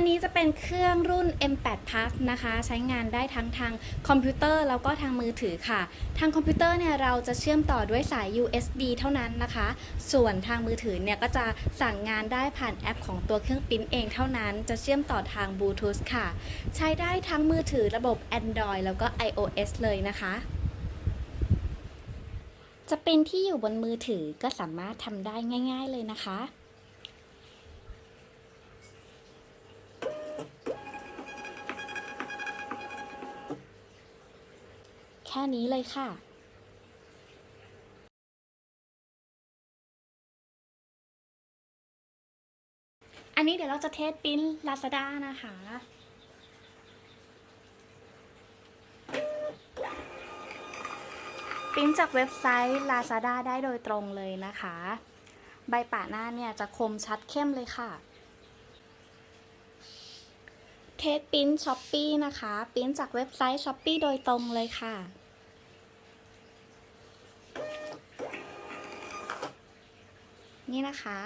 อันนี้จะเป็นเครื่องรุ่น M8 Plus นะคะ ใช้งานได้ทั้งทางคอมพิวเตอร์แล้วก็ทางมือถือค่ะ ทางคอมพิวเตอร์เนี่ยเราจะเชื่อมต่อด้วยสาย USB เท่านั้นนะคะ ส่วนทางมือถือเนี่ยก็จะสั่งงานได้ผ่านแอปของตัวเครื่องปิ้นเองเท่านั้น จะเชื่อมต่อทางบลูทูธค่ะ ใช้ได้ทั้งมือถือระบบ Android แล้วก็ iOS เลยนะคะจะเป็นที่อยู่บนมือถือก็สามารถทำได้ง่าย ๆ เลยนะคะ แค่นี้เลยค่ะอันนี้เดี๋ยวเราจะเทสปิ้น Lazada นะคะ ปิ้นจากเว็บไซต์ Lazada ได้โดยตรงเลยนะคะ ใบปะหน้าเนี่ยจะคมชัดเข้มเลยค่ะ เทสปิ้นช้อปปี้นะคะ ปิ้นจากเว็บไซต์ Shopee โดยตรงเลยค่ะ นี่นะคะ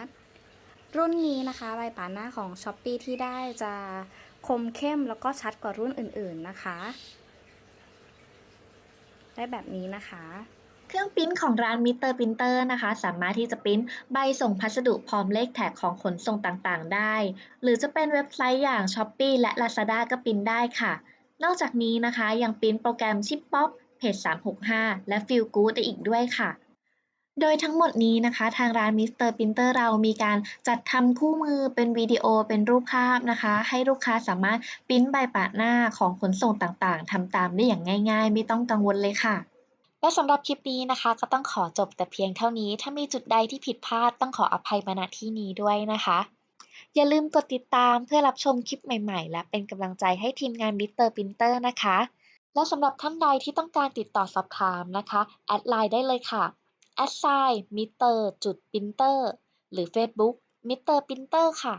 รุ่นนี้นะคะใบปะหน้าของ Shopee ที่ได้จะคมเข้มแล้วก็ชัดกว่ารุ่นอื่นๆนะคะ ได้แบบนี้นะคะเครื่องปริ้นของร้านมิเตอร์ปรินเตอร์นะคะ สามารถที่จะปริ้นใบส่งพัสดุพร้อมเลขแท็กของขนส่งต่างๆ ได้ หรือจะเป็นเว็บไซต์อย่าง s h อ p e e และ Lazada ก็ปริ้นได้ค่ะ นอกจากนี้นะคะยังปริ้นโปรแกรมชิปป๊อปเพจ365 และ Feel Good ได้อีกด้วยค่ะ โดยทั้งหมดนี้นะคะ ทางร้านมิสเตอร์ปินเตอร์เรามีการจัดทำคู่มือเป็นวิดีโอเป็นรูปภาพนะคะ ให้ลูกค้าสามารถปิ้นใบปะหน้าของขนส่งต่างๆทำตามได้อย่างง่าย ๆ ไม่ต้องกังวลเลยค่ะ และสำหรับคลิปนี้นะคะ ก็ต้องขอจบแต่เพียงเท่านี้ ถ้ามีจุดใดที่ผิดพลาดต้องขออภัยมาณที่นี้ด้วยนะคะ อย่าลืมกดติดตามเพื่อรับชมคลิปใหม่ๆ และเป็นกำลังใจให้ทีมงาน Mr. Printer นะคะ และสำหรับท่านใดที่ต้องการติดต่อสอบถามนะคะแอดไลน์ได้เลยค่ะ แอดไซน์ Mr. จุด Printer หรือ Facebook Mr. Printer ค่ะ